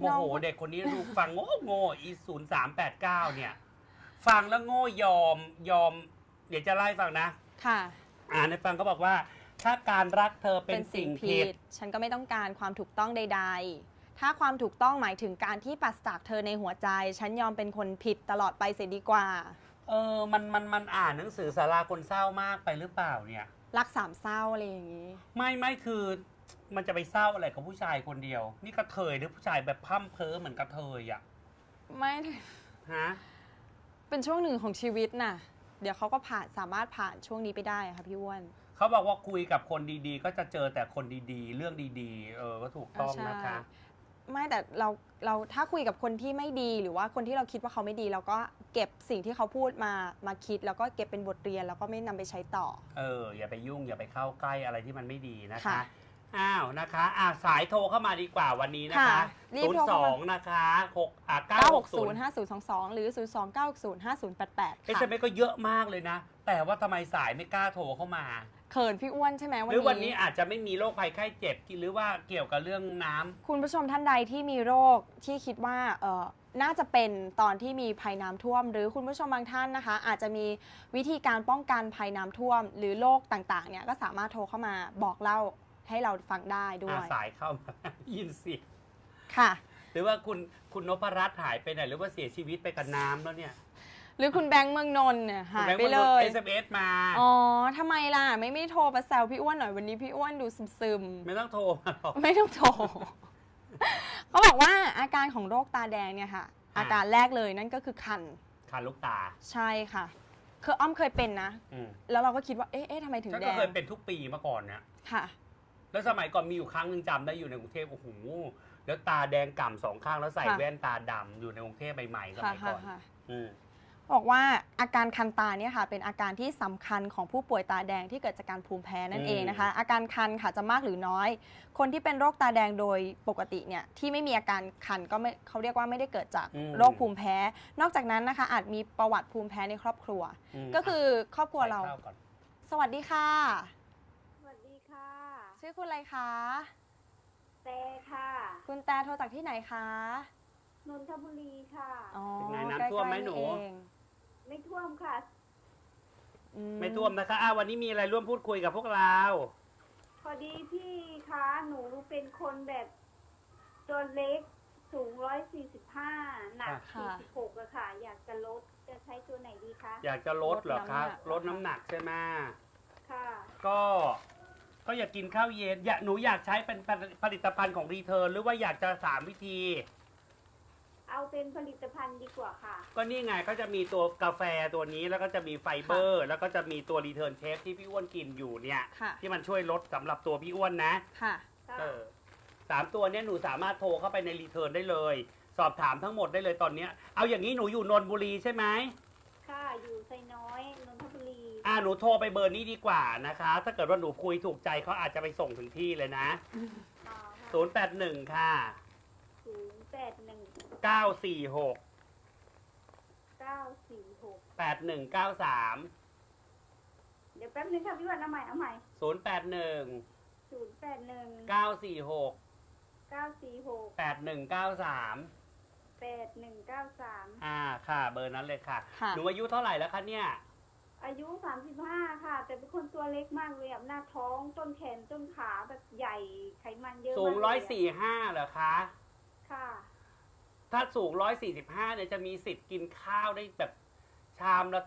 โมโหเด็กคนนี้ลูกฟังโง่โง่อีศูนย์สามแปดเก้าเนี่ย ฟังแล้วโง่ยอมยอม เดี๋ยวจะไล่ฟังนะ ค่ะ อ่านให้ฟังก็บอกว่า ถ้าการรักเธอเป็นสิ่งผิด ฉันก็ไม่ต้องการความถูกต้องใด ๆ ถ้าความถูกต้องหมายถึงการที่ปราศจากเธอในหัวใจ ฉันยอมเป็นคนผิดตลอดไปเสียดีกว่า เออมันมันมันอ่านหนังสือสาราคนเศร้ามากไปหรือเปล่าเนี่ย รักสามเศร้าอะไรอย่างนี้ ไม่ไม่คือ มันจะไปเศร้าอะไรกับผู้ชายคนเดียว นี่กระเทยหรือผู้ชายแบบพร่ำเพ้อเหมือนกระเทยอะไม่ฮะเป็นช่วงหนึ่งของชีวิตน่ะ เดี๋ยวเขาก็ผ่านสามารถผ่านช่วงนี้ไปได้ค่ะพี่อ้วน เขาบอกว่าคุยกับคนดีๆ ก็จะเจอแต่คนดีๆ เรื่องดีๆ เออก็ถูกต้องใช่นะคะ ไม่แต่เราเราถ้าคุยกับคนที่ไม่ดีหรือว่าคนที่เราคิดว่าเขาไม่ดี เราก็เก็บสิ่งที่เขาพูดมามาคิด แล้วก็เก็บเป็นบทเรียนแล้วก็ไม่นำไปใช้ต่อ เอออย่าไปยุ่งอย่าไปเข้าใกล้อะไรที่มันไม่ดีนะคะค่ะ อ้าวนะคะอ่าสายโทรเข้ามาดีกว่าวันนี้นะคะ ค่ะรีบศูนโทรย์สเข้าอมางนะคะหกอ่าเก้าหกศูนย์960 5022 หรือ 02960 5088 เอสค่ะเอ็มก็เยอะมากเลยนะ แต่ว่าทำไมสายไม่กล้าโทรเข้ามา เขินพี่อ้วนใช่ไหมวันหรือนี้วันนี้ อาจจะไม่มีโรคภัยไข้เจ็บหรือว่าเกี่ยวกับเรื่องน้ำ คุณผู้ชมท่านใดที่มีโรคที่คิดว่าเออน่าจะเป็นตอนที่มีภัยน้ำท่วม หรือคุณผู้ชมบางท่านนะคะ อาจจะมีวิธีการป้องกันภัยน้ำท่วม หรือโรคต่างๆเนี่ยก็สามารถโทรเข้ามาบอกเล่า ให้เราฟังได้ด้วอ่ายสายเข้ามา ยินเสียงค่ะ หรือว่าคุณคุณนพรัตน์หายไปไหนหรือว่าเสียชีวิตไปกับน้ำแล้วเนี่ยหรือคุณแบงค์เมืองนนท์เนี่ยหายไปเลเอยสเอสมา อ๋อทำไมล่ะ ไม่ไม่โทรมาแซวพี่อ้วนหน่อยวันนี้พี่อ้วนดูซึมๆไม่ต้องโทรมาหรอกไม่ต้องโทร เขาบอกว่าอาการของโรคตาแดงเนี่ยค่ะ อ่า อาการแรกเลยนั่นก็คือคัน คันลูกตาใช่ค่ะ คืออ้อมเคยเป็นนะ อืมแล้วเราก็คิดว่า เอ๊ะเอ๊ะทำไมถึงฉันแดก็ง เคยเป็นทุกปีมาก่อนเนี่ย ค่ะ แล้วสมัยก่อนมีอยู่ครั้งหนึ่งจำได้อยู่ในกรุงเทพโอ้โหแล้วตาแดงก่ำสองข้างแล้วใส่ค่ะ แว่นตาดำอยู่ในกรุงเทพใหม่ๆสค่ะมัยค่ะก่อนค่ะ อืม บอกว่าอาการคันตาเนี่ยค่ะเป็นอาการที่สำคัญของผู้ป่วยตาแดงที่เกิดจากการภูมิแพ้นั่นเองนะคะ อาการคันค่ะจะมากหรือน้อย คนที่เป็นโรคตาแดงโดยปกติเนี่ยที่ไม่มีอาการคันก็ไม่เขาเรียกว่าไม่ได้เกิดจากอืม โรคภูมิแพ้ นอกจากนั้นนะคะ อาจมีประวัติภูมิแพ้ในครอบครัว มก็คือครอบครัวเราใส่ข้ก่อนสวัสดีค่ะสวัสดีค่ะ ชื่อคุณอะไรคะแต่ค่ะ คุณแตโทรจากที่ไหนคะนนทบุรีค่ะ อ๋อเป็นไงใกล้น้ำท่วมไหมๆหนูเองไม่ท่วมค่ะ อืไม่ท่วมนะคะอ้าววันนี้มีอะไรร่วมพูดคุยกับพวกเรา พอดีพี่คะหนูเป็นคนแบบตัวเล็กสูงร้อยสี่สิบห้าหนักสี่สิบหกอะค่ะ อยากจะลดจะใช้ตัวไหนดีคะ อยากจะลดเหรอคะลดน้ำหนักใช่ไหมค่ะ ก็ ก็อยากกินข้าวเย็นอยากหนูอยากใช้เป็นผลิตภัณฑ์ของรีเทิร์นหรือว่าอยากจะสามวิธี เอาเป็นผลิตภัณฑ์ดีกว่าค่ะ ก็นี่ไงก็จะมีตัวกาแฟตัวนี้แล้วก็จะมีไฟเบอร์ แล้วก็จะมีตัวรีเทิร์นเชฟที่พี่อ้วนกินอยู่เนี่ยค่ะ ที่มันช่วยลดสำหรับตัวพี่อ้วนนะ ค่ะ ค่ะเออสามตัวเนี้ยหนูสามารถโทรเข้าไปในรีเทิร์นได้เลย สอบถามทั้งหมดได้เลยตอนเนี้ยเอาอย่างนี้หนูอยู่นนทบุรีใช่ไหมค่ะอยู่ไซน้อยนนทบุรี อ่าหนูโทรไปเบอร์นี้ดีกว่านะคะ ถ้าเกิดว่าหนูคุยถูกใจเขาอาจจะไปส่งถึงที่เลยนะอ๋อ081 ค่ะ ศูนย์แปดหนึ่ง946 เก้าสี่หก8193 เดี๋ยวแป๊บนึงค่ะพี่วันเอาใหม่เอาใหม่081 ศูนย์แปดหนึ่ง946 เก้าสี่หก8193 แปดหนึ่งเก้าสามอ่าค่ะ เบอร์นั้นเลยค่ะ ค่ะ หนูอายุเท่าไหร่แล้วคะเนี่ย อายุสามสิบห้าค่ะ แต่เป็นคนตัวเล็กมากเลยอะหน้าท้องต้นแขนต้นขาแบบใหญ่ไขมันเยอะสูงมากร้อยเลสี่ห้าเหรอคะ ค่ะ ถ้าสูงร้อยสี่สิบห้าเนี่ยจะมีสิทธิ์กินข้าวได้แบบชามละ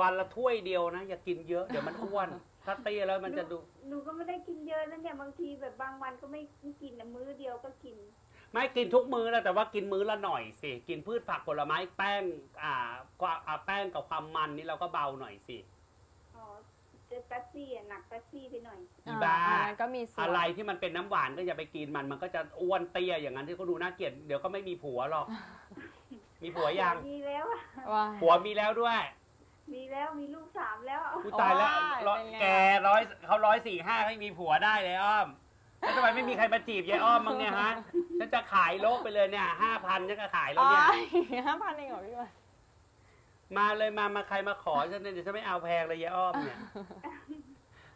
วันละถ้วยเดียวนะ อย่ากินเยอะเดี๋ยวมันอ้วน ถ้าเตี้ยแล้วมันจะดูหนูก็ไม่ได้กินเยอะนะเนี่ยบางทีแบบบางวันก็ไม่ไม่กินนะมื้อเดียวก็กิน ไม่กินทุกมื้อแล้วแต่ว่ากินมื้อละหน่อยสิกินพืชผักผลไม้แป้งอ่าความอ่าแป้งกับความมันนี่เราก็เบาหน่อยสิอ๋อเจอแป๊บซี่อะหนักแป๊บซี่ไปหน่อย อีบ้า อ่อันนั้นก็มีส่วนอะไรที่มันเป็นน้ำหวานก็อย่าไปกินมันมันก็จะอ้วนเตี้ยอย่างนั้นที่เขาดูน่าเกลียดเดี๋ยวก็ไม่มีผัวหรอก มีผัวยังมีแล้วอะว่า ผัวมีแล้วด้วยมีแล้วมีลูกสามแล้ว กูตายแล้วโอ้ยร้อยเป็นไง แกร้อยเขาร้อยสี่ห้าให้มีผัวได้เลยอ้อมแล้วทำไมไม่มีใครมาจีบยายอ้อมบ้างเนี่ยฮะ ฉันจะขายโลกไปเลยเนี่ยห้าพันฉันก็ขายแล้วอ๋อเนี่ย ห้าพันเองเหรอพี่วันมาเลยมามาใครมาขอฉันเนี่ยเดี๋ยวฉันไม่เอาแพงเลยยายอ้อมเนี่ย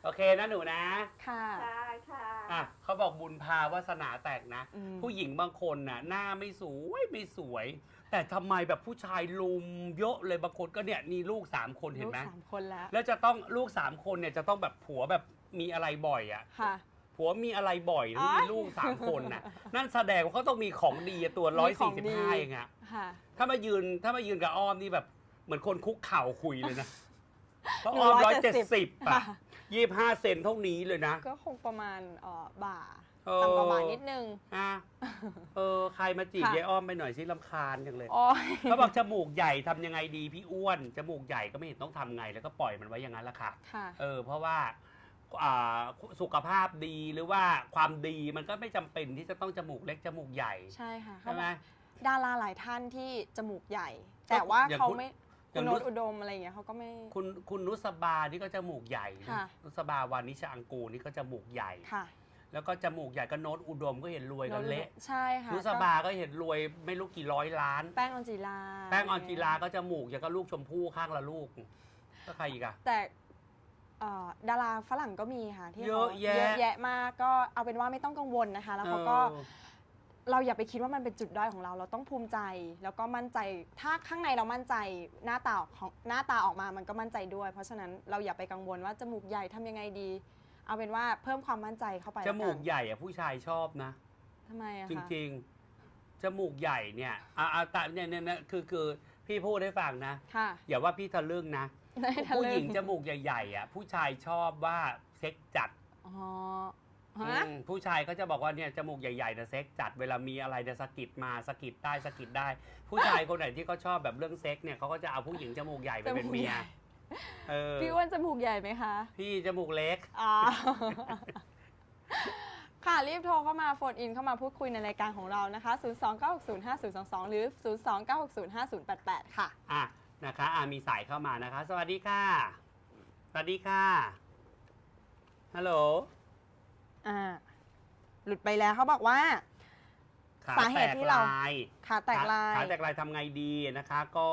โอเคนะหนูนะ ค่ะ ค่ะค่ะอะเขาบอกบุญพาวาสนาแตกนะ อืม ผู้หญิงบางคนน่ะ หน้าไม่สวยไม่สวย แต่ทำไมแบบผู้ชายลุมเยอะเลยบางคนก็เนี่ยมีลูกสามคนเห็นลูกไหมสามคนแล้ว แล้วจะต้องลูกสามคนเนี่ยจะต้องแบบผัวแบบมีอะไรบ่อยอะ ค่ะ ผัวมีอะไรบ่อยอ๋นะอมีลูกสามคนน่ะ นั่นแสดงว่าเขาต้องมีของดีอะตัวร้อยมีขสี่องสิบดีห้าเองอะค่ะ ถ้ามายืนถ้ามายืนกับอ้อมนี่แบบเหมือนคนคุกเข่าคุยเลยนะเพราะหนูอ้อมร้อย170เจ็ดสิบอะค่ะยี่ห้าเซนเท่านี้เลยนะ ก็คงประมาณเอ่อบ่าเออต่ำกว่าบ่านิดนึงอะเออใครมาจีบค่ะยายอ้อมไปหน่อยสิลำคาญจังเลยโอ้ยเขาบอกจมูกใหญ่ทำยังไงดีพี่อ้วนจมูกใหญ่ก็ไม่เห็นต้องทำไงแล้วก็ปล่อยมันไว้อย่างนั้นละค่ะค่ะเออเพราะว่าอ่า สุขภาพดีหรือว่าความดีมันก็ไม่จำเป็นที่จะต้องจมูกเล็กจมูกใหญ่ใช่ค่ะใช่ไหม ดาราหลายท่านที่จมูกใหญ่ แต่ว่าอย่างเขาคุณ ไม่อคุย่าณงโนนุตชอุดมอะไรอย่างเงี้ยเขาก็ไม่ คุณคุณนุสบานี่ก็จมูกใหญ่นะค่ะ นุสบาวานิชอังกูนี่ก็จมูกใหญ่ ค่ะแล้วก็จมูกใหญ่ก็โนตอุดมก็เห็นรวยกันเละใช่ค่ะนุสบาก็เห็นรวยไม่รู้กี่ร้อยล้าน แป้งออนจีลาแป้งออนจีลาก็จมูกอย่างก็ลูกชมพู่ข้างละลูกก็ใครอีกอะแต่ เอ่อดาราฝรั่งก็มีค่ะที่เยอะขาแยะ เยอะแยะมากก็เอาเป็นว่าไม่ต้องกังวลนะคะ แล้วเขาก็เออ เราอย่าไปคิดว่ามันเป็นจุดด้อยของเรา เราต้องภูมิใจ แล้วก็มั่นใจถ้าข้างในเรามั่นใจหน้าตาออกของหน้าตาออกมามันก็มั่นใจด้วย เพราะฉะนั้นเราอย่าไปกังวลว่าจมูกใหญ่ทำยังไงดี เอาเป็นว่าเพิ่มความมั่นใจเข้าไปจมูกแล้วนใหญ่อะผู้ชายชอบนะ ทำไมอะจคะริงๆ จมูกใหญ่เนี่ยอ่าอ่าแต่เนี่ยเนี่ยเนี่ยคือคือพี่พูดให้ฟังนะ ค่ะ อย่าว่าพี่ทะลึ่งนะได้ทะ ผู้ลึ่หญิงจมูกใหญ่ๆอะผู้ชายชอบว่าเซ็กจัดอ๋อฮะอืมผู้ชายก็จะบอกว่าเนี่ยจมูกใหญ่ๆนะเซ็กจัดเวลามีอะไรเนี่ยสะกิดมาสะกิดได้สะกิดได้ ผู้ชายคนไหนที่เขาชอบแบบเรื่องเซ็กเนี่ยเขาก็จะเอาผู้หญิงจมูกใหญ่ไปเป็นเมียเออพี่อ้วนจมูกใหญ่ไหมคะ พี่จมูกเล็กอ๋อค่ะ รีบโทรเข้ามาโฟนอินเข้ามาพูดคุยในรายการของเรานะคะ 029605022 หรือ 029605088 ค่ะ อะ นะคะอะมีสายเข้ามานะคะ สวัสดีค่ะ สวัสดีค่ะ ฮัลโหล อ่า หลุดไปแล้วเขาบอกว่า ขาสาเหตุที่เราแตกลายขาแตกลายขาแตกลายทำไงดีนะคะ ก็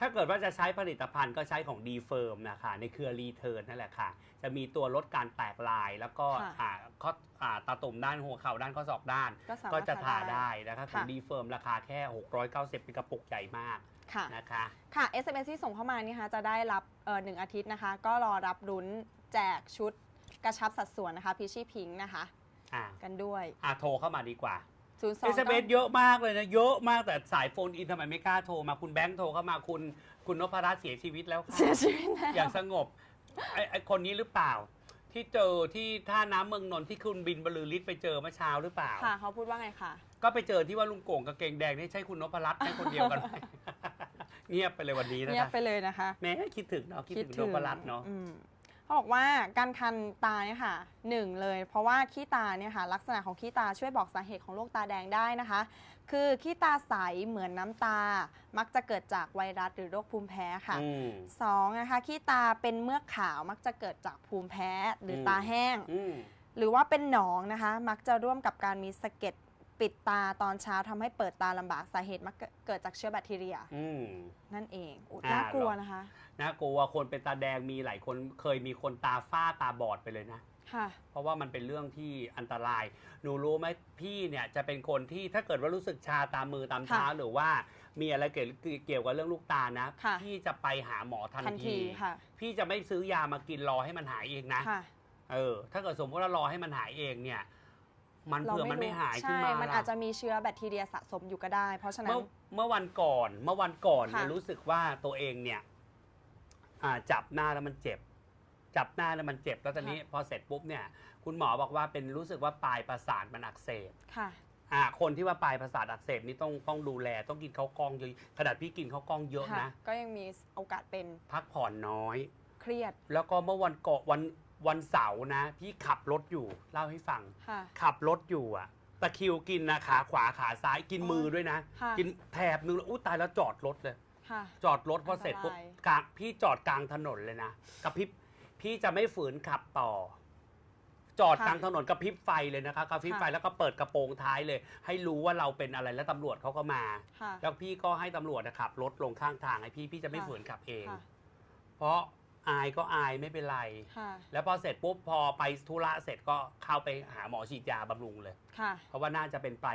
ถ้าเกิดว่าจะใช้ผลิตภัณฑ์ก็ใช้ของดีเฟิร์มนะคะในเครือรีเทิร์นนั่นแหละค่ะ จะมีตัวลดการแตกลายแล้วก็ค่ะอ่าข้ออ่าตาตุ่มด้านหัวเข่าด้านข้อศอกด้าน ก็สามารถก็จะทาทาได้ ได้นะคะของค่ะ ดีเฟิร์มราคาแค่ 690เป็นกระปุกใหญ่มากค่ะ นะคะ ค่ะ SMS ที่ส่งเข้ามานี่คะจะได้รับเอ่อหนึ่งอาทิตย์นะคะ ก็รอรับลุ้นแจกชุดกระชับสัดส่วนนะคะพิชชี่พิงนะคะ อ่ากันด้วย อ่าโทรเข้ามาดีกว่า 0 2เอสเเยอะมากเลยนะ เยอะมากแต่สายโฟนอินทำไมไม่กล้าโทรมาคุณแบงค์โทรเข้ามาคุณคุณนพรัตน์เสียชีวิตแล้วค่ะเสียชีวิตแล้วอย่างสงบไอ้ไอ้คนนี้หรือเปล่า ที่เจอที่ท่าน้ำเมืองนนท์ที่คุณบินบรรลือฤทธิ์ไปเจอเมื่อเช้าหรือเปล่า ค่ะเขาพูดว่าไงคะก็ไปเจอที่ว่าลุงโก่งกางเกงแดงนี่ใช่คุณนพรัตน์ใช่คนเดียวกันไหม เงียบไปเลยวันนี้นะเงียบคะไปเลยนะคะ แหม้คิดถึงเนาะคิดถึงนพรัตน์เนาะ อืม เขาบอกว่าการคันตาเนี่ยค่ะหนึ่งเลย เพราะว่าขี้ตาเนี่ยค่ะลักษณะของขี้ตาช่วยบอกสาเหตุของโรคตาแดงได้นะคะ คือขี้ตาใสเหมือนน้ำตา มักจะเกิดจากไวรัสหรือโรคภูมิแพ้ค่ะอืม สองนะคะขี้ตาเป็นเมือกขาวมักจะเกิดจากภูมิแพ้หรืออม ตาแห้ง อืม หรือว่าเป็นหนองนะคะ มักจะร่วมกับการมีสะเก็ด ปิดตาตอนเช้าทำให้เปิดตาลำบากสาเหตุมักเกิดจากเชื้อแบคทีเรีย อืม นั่นเองอุ๊ยอ่า น่ากลัวนะคะ น่ากลัวคนเป็นตาแดงมีหลายคนเคยมีคนตาฝ้าตาบอดไปเลยนะ ค่ะ เพราะว่ามันเป็นเรื่องที่อันตราย หนูรู้ไหมพี่เนี่ยจะเป็นคนที่ถ้าเกิดว่ารู้สึกชาตามมือตามเท้าค่ะหรือว่ามีอะไรเกี่ยวเกี่ยวกับเรื่องลูกตานะ ค่ะ พี่จะไปหาหมอทันทันที ทีค่ะ พี่จะไม่ซื้อยามากินรอให้มันหายเองนะ ค่ะ เออ ถ้าเกิดสมมติว่ารอให้มันหายเองเนี่ย มันเราเผื่อมันไม่รู้หายขึ้นใช่มามันล่ะอาจจะมีเชื้อแบคทีเรียสะสมอยู่ก็ได้ เพราะฉะนั้เมื่นอเมื่อวันก่อนเมื่อวันก่อนเนี่ยค่ะรู้สึกว่าตัวเองเนี่ยอ่าจับหน้าแล้วมันเจ็บ จับหน้าแล้วมันเจ็บแล้วตอนนี้พอเสร็จปุ๊บเนี่ย คุณหมอบอกว่าเป็นรู้สึกว่าปลายประสาทมันอักเสบค่ะอ่าคนที่ว่าปลายประสาทอักเสบนี่ต้องต้องดูแลต้องกินข้าวกล้องเยอะขนาดพี่กินข้าวกล้องเยอะค่ะนะ ก็ยังมีโอกาสเป็นพักผ่อนน้อย เครียด แล้วก็เมื่อวันเกาะวัน วันเสาร์นะ พี่ขับรถอยู่เล่าให้ฟัง ค่ะ ขับรถอยู่อะตะคริวกินนะขาขวาขาซ้ายกินอ๋อมือด้วยนะ ค่ะ กินแถบนึงแล้วอู้ตายแล้วจอดรถเลย ค่ะ จอดรถพอเสร็จปุ๊บอันตราย กลางพี่จอดกลางถนนเลยนะกระพริบพี่จะไม่ฝืนขับต่อ จอดกลางถนนกระพริบไฟเลยนะคะกระพริบไฟแล้วก็เปิดกระโปรงท้ายเลย ให้รู้ว่าเราเป็นอะไรแล้วตำรวจเขาก็มา ค่ะ แล้วพี่ก็ให้ตำรวจนะขับรถลงข้างทางให้พี่พี่จะไม่ค่ะ ฝืนขับเอง ค่ะ เพราะ อายก็อายไม่เป็นไร ค่ะ แล้วพอเสร็จปุ๊บพอไปธุระเสร็จก็เข้าไปหาหมอฉีดยาบำรุงเลย ค่ะ เพราะว่าน่าจะเป็นปลาย